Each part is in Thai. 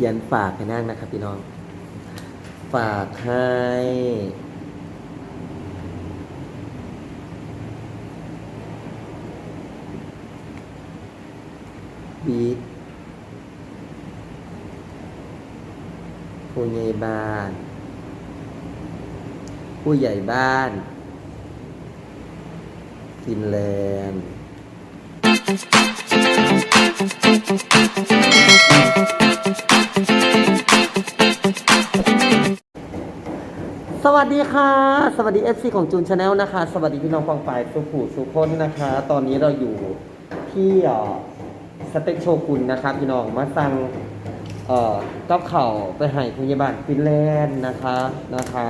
ขียนฝากให้นั่งนะครับพี่น้อง ฝากให้บิ๊กผู้ใหญ่บ้าน ผู้ใหญ่บ้านฟินแลนด์ สวัสดีค่ะ สวัสดี FC ของจูนชาแนลนะคะ สวัสดีพี่น้องฟองฝ่ายสุขูสุคนนะคะ ตอนนี้เราอยู่ที่สเต็กโชกุนนะครับพี่น้องมาสั่งเอ่อกับเข่าไปให้พยาบาลฟินแลนด์นะคะนะคะ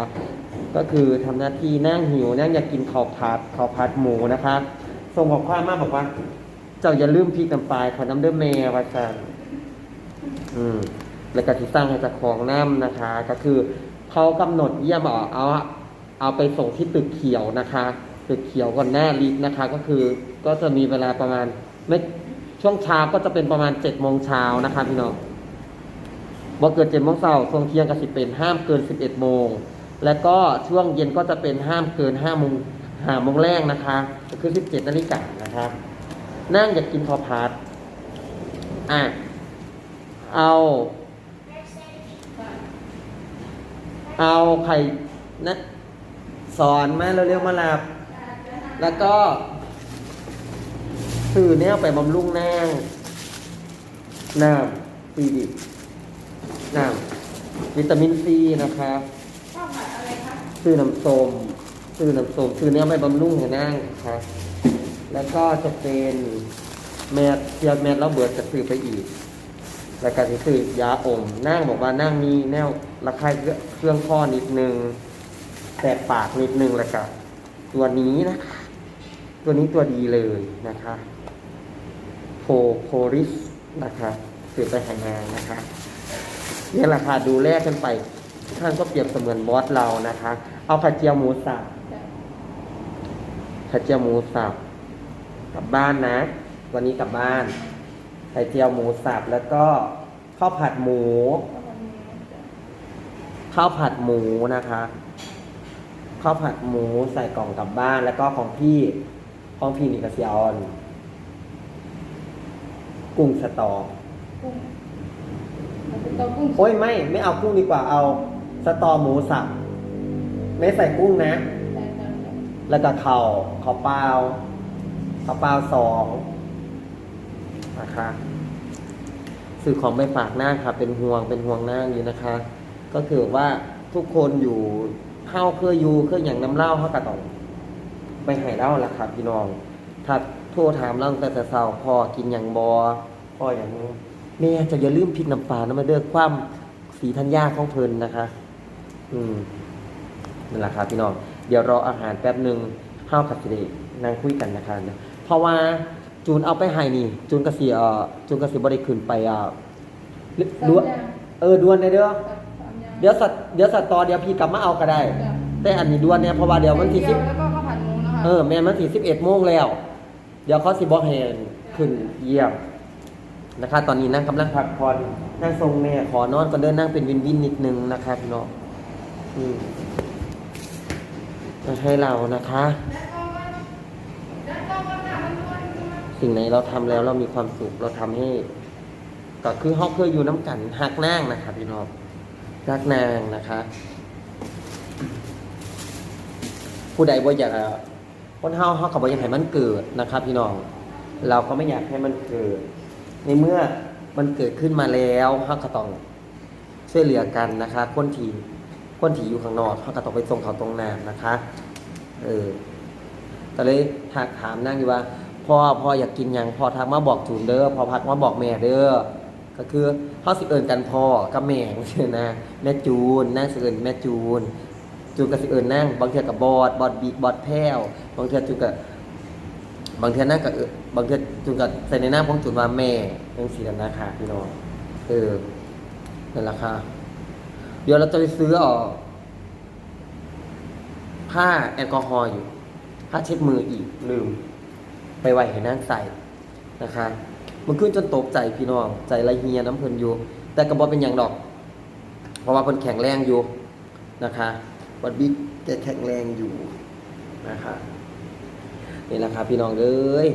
ก็คือทำหน้าที่นั่งหิวนั่งอยากกินข้าวผัดข้าวผัดหมูนะคะส่งข้อความมาบอกว่า เจ้าอย่าลืมพริกน้ำปลายขอน้ำเด้อแม่ว่าจันอืมแล้วก็ที่สร้างให้จากของน้ำนะคะ ก็คือเขากำหนดเยี่ยมเอาเอาเอาไปส่งที่ตึกเขียวนะคะตึกเขียวก่อนหน้าลิฟต์นะคะ ก็คือก็จะมีเวลาประมาณไม่ช่วงเช้าก็จะเป็นประมาณเจ็ดโมงเช้านะคะพี่น้องบ่าเกินเจ็ดโมงเช้าช่วงเที่ยงก็สิเป็นห้ามเกินสิบเอ็ดโมง แล้วก็ช่วงเย็นก็จะเป็นห้ามเกินห้าโมงห้าโมงแรกนะคะก็คือสิบเจ็ดนาฬิกานะคะ นั่งอยากกินข้าวผัดอะ เอา เอาไข่นะ สอนมาเร็วๆมาหลับแล้วก็สื่อเนี่ยไปบำรุงแนงน้ำซีดิน้ำวิตามินซีนะคะซื้อน้ำส้มซื้อน้ำส้มซื้อเนี้ยไปบำรุงให้นั่งค่ะ แล้วก็จะเป็นแมทเทียบแมทแล้วเบิดจะซื้อไปอีก แล้วก็ที่คือยาอมนั่งบอกว่านั่งมีแนวระคายเครื่องข้อนิดนึงแสบปากนิดนึงแล้วก็ตัวนี้นะคะตัวนี้ตัวดีเลยนะคะโพโพริสนะคะสือไปหางานนะคะนี่แหละค่ะดูแลกันไปท่านก็เปรียบเสมือนบอสเรานะคะ เอาไข่เจียวหมูสับไข่เจียวหมูสับ กลับบ้านนะ วันนี้กลับบ้าน ไข่เจียวหมูสับแล้วก็ข้าวผัดหมู ข้าวผัดหมูนะคะข้าวผัดหมูใส่กล่องกลับบ้าน แล้วก็ของพี่ของพี่นี่กระเซียออน กุ้งสตอกุ้งมันเป็นตัวกุ้งโอ้ยไม่ ไม่เอากุ้งดีกว่าเอาสตอหมูสับไม่ใส่กุ้งนะแต่แต่แต่แล้วก็เข่าข้าวเปล่า ข้าเปล่าสองนะคะสื่อของไปฝากหน้าค่ะ เป็นห่วงเป็นห่วงหน้าอยู่นะคะ ก็คือว่าทุกคนอยู่เข้าเครืออยูเครืออย่างน้ำเหล้าเขากระต้องไปให้เล้าละครับพี่น้อง ถ้าโทรถามเรื่องแต่แต่เศร้าพอกินอย่างบอพออย่างนี้แม่จะอย่าลืมพริกน้ำปลานะมาเด้อความสีธัญญาของเพลินนะคะ อืมนั่นแหละครับพี่น้อง เดี๋ยวรออาหารแป๊บหนึ่งข้าวกับสิรินั่งคุยกันนะคะ เพราะว่าจูนเอาไปให้นี่ จูนกระสีเอ่อจูนกระสีบริคืนไปอะสามด้วนอย่างเออด่วนเลยเด้อสามอย่างเดี๋ยวสัตว์เดี๋ยวสัตว์ต่อเดี๋ยวพี่กลับมาเอาก็ได้จ้ะแต่อันนี้ด่วนเนี่ยเพราะว่าเดี๋ยวมันที่สิบแล้วก็ข้าวผัดหมูนะคะเออแม่นมันที่สิบเอ็ดโมงแล้ว เดี๋ยวเขาสิบอกเห็นขึ้นเยี่ยมนะคะตอนนี้นั่งกำลังพักผ่อนนั่งทรงแม่ขอนอนก็เดินนั่งเป็นวินวินนิดนึงนะคะพี่น้องอืมมาให้เรานะคะ สิ่งไหนเราทำแล้วเรามีความสุขเราทำให้ ก็คือเขาเคยอยู่น้ำกันหักนางนะคะพี่น้องรักนางนะคะ ผู้ใดบ่าอยากคนเฮาเฮากับบ่อยากให้มันเกิดนะครับ พี่น้อง เราก็ไม่อยากให้มันเกิด ในเมื่อมันเกิดขึ้นมาแล้วเฮาก็ต้องช่วยเหลือกันนะคะ คนที่คนที่อยู่ข้างนอกเฮาก็ต้องไปส่งเขาตรงน้ำนะคะ เออก็เลยทักถามนั่งอยู่ว่า พ่อพ่ออยากกินยังพ่อทักมาบอกจูนเด้อพ่อพักมาบอกแม่เด้อก็คือเขาสิเอิญกันพ่อกับแม่ใช่นะแม่จูนนั่งสิเอิญแม่จูน จูนก็สิเอิญนั่งบางเทือกับบอดบอดบีบอดแพ้วบางเทือจูนกับบางเทือนั่งกับเอิ้นบางเทือจูนกับใส่ในหน้าของจูนว่าแม่ยังสีกันนะคะพี่น้องเออนั่นแหละค่ะเดี๋ยวเราจะไปซื้อออกผ้าแอลกอฮอล์อยู่ผ้าเช็ดมืออีกลืม ไปไหว้ให้นั่งใส่นะคะมันขึ้นจนตกใจพี่น้อง ใจละเฮียน้ำเพลินอยู่ แต่กระบอกเป็นอย่างดอก เพราะว่าเพิ่นแข็งแรงอยู่นะคะบอดบิ๊กแกแข็งแรงอยู่นะคะนี่แหละครับพี่น้องเอ้ย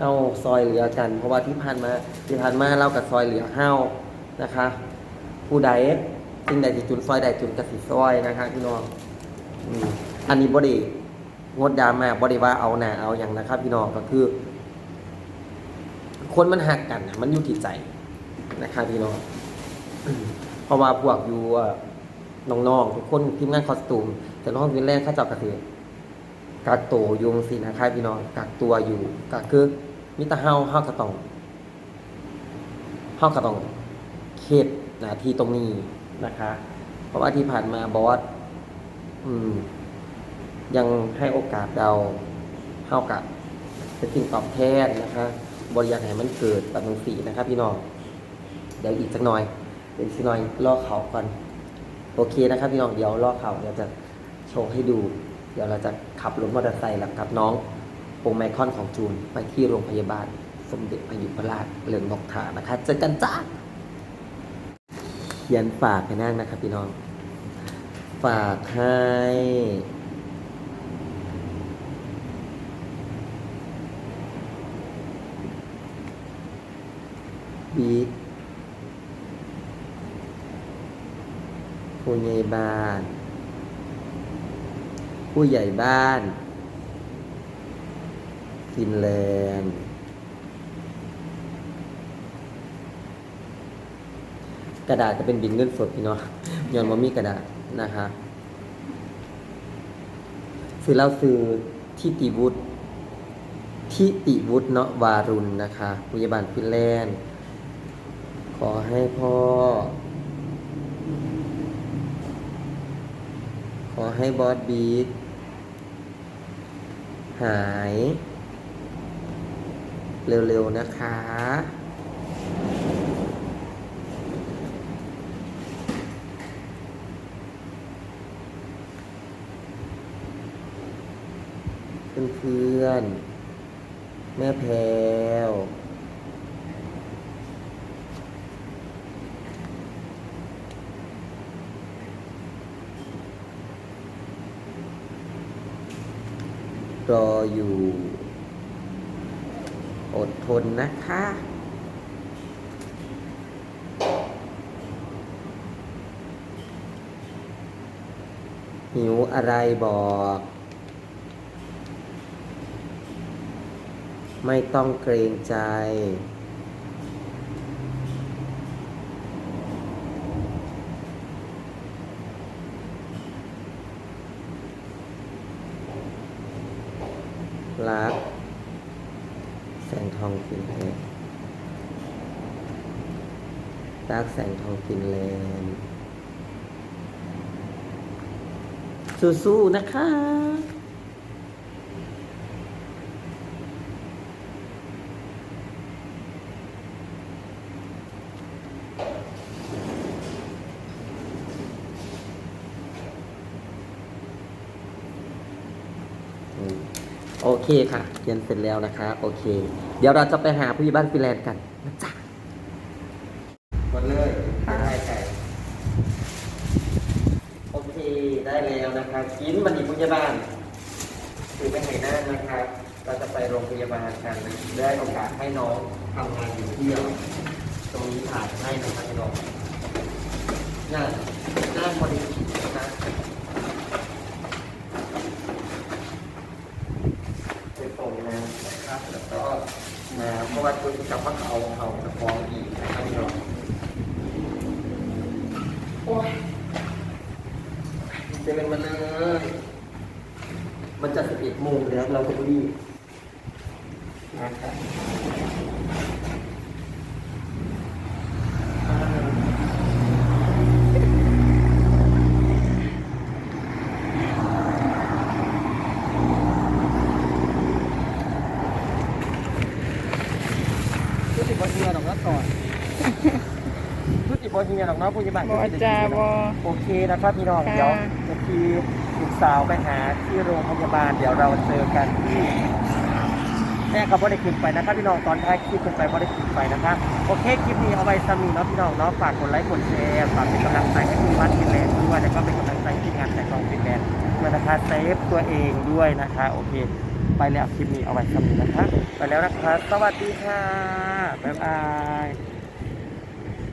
เอาซอยเหลือกัน เพราะว่าที่ผ่านมาที่ผ่านมาเรากับซอยเหลือเฮานะคะ ผู้ใดสิ่งใดที่จุนซอยใดจุนกระสิซอยนะคะพี่น้องอันนี้บไดี งดยามาบไดีว่าเอาหนาเอาอย่างนะครับ พี่น้องก็คือ คนมันหักกันนะมันอยู่ที่ใจนะครับพี่น้องเพราะว่าพวกอยู่น้องๆทุกคนทีมงานคอสตูม แต่น้องวินแรกข้าเจับกระเทือกักตัวยุงสินะครับพี่น้องกักตัวอยู่กักคือมิตรเฮาเฮากระตองเฮากระตองเขตนาทีตรงนี้นะคะ เพราะว่าที่ผ่านมาบอสอืม ยังให้โอกาสเราเฮากับเป็นสิ่งตอบแทนนะคะบริยากให้มันเกิดแบบนึงสีนะครับพี่น้องเดี๋ยวอีกสักหน่อยเดี๋ยวอีกสักหน่อยลอกเขาก่อนโอเคนะครับพี่น้องเดี๋ยวลอกเขาเดี๋ยวจะโชว์ให้ดู เดี๋ยวเราจะขับรถมอเตอร์ไซค์แล้วกับน้องโปรไมคอนของจูนไปที่โรงพยาบาล สมเด็จพยุพราชเรืองนกทานะคะเจอกันจ้าเขียนฝากไปนั่งนะครับพี่น้อง ฝากให้ บิกผู้ใหญ่บ้าน ผู้ใหญ่บ้าน ฟินแลนด์ กระดาษจะเป็นบินเงินสดพี่เนาะย้อนว่ามีกระดาษนะคะซื้อแล้วซื้อที่ติวุฒิทิติวุฒิเนาะวารุณนะคะพยาบาลฟินแลนด์ ขอให้พ่อ ขอให้บอสบีทหาย เร็วๆ นะคะ เพื่อนๆ แม่แพว รออยู่ อดทนนะคะ หิวอะไรบอก ไม่ต้องเกรงใจ รัก แสงทองฟินแลนด์รักแสงทองฟินแลนด์สู้ๆนะคะ อืมโอ เคค่ะเรียนเสร็จแล้วนะคะโอเค เดี๋ยวเราจะไปหาผู้ใหญ่บ้านฟินแลนด์กันนะจ๊ะกดเลยได้ไก่โอเคได้แล้วนะคะกินมันอีผู้ใหญ่บ้านถือไปไหนหน้านะครับเราจะไปโรงพยาบาลกันได้โอกาสให้น้องทำงานอยู่ที่ตรงนี้ถ่ายให้นะครับน้องงานงานพอดีนะ ไปส่งมานะครับ แล้วก็มาเพราะ ว่าคุณกับว่าเขาเขาจะฟ้องอีกนะครับพี่น้องโอ้ยจะเป็นมาเลยมันจะสิบเอ็ดโมงแล้วเราต้องรีบนะครับรู้สึก ว่าเฮียหรอกนะก่อนรู้สึกว่าเฮียหรอกเนาะผู้ใหญ่บ้านบอจาบอโอเคนะครับพี่น้องค่ะเดี๋ยวจะทีลูกสาวไปหาที่โรงพยาบาล เดี๋ยวเราเจอกันที่แม่เขาบ่ได้ขึ้นไปนะครับพี่น้องตอนท้ายคลิปขึ้นไปบ่ได้ขึ้นไปนะครับโอเคคลิปนี้เอาไว้ซ้ำนี้เนาะพี่น้องเนาะฝากกดไลค์กดแชร์ฝากเป็นกำลังใจให้คุณวัดฟินแลนด์ด้วยแล้วก็เป็นกำลังใจให้ทีมงานแต่กองฟินแลนด์ด้วยนะคะเซฟตัวเองด้วยนะคะโอเค ไปแล้วคลิปนี้เอาไว้ซ้ำนี้นะคะ ไปแล้วนะคะ สวัสดีค่ะ บ๊ายบาย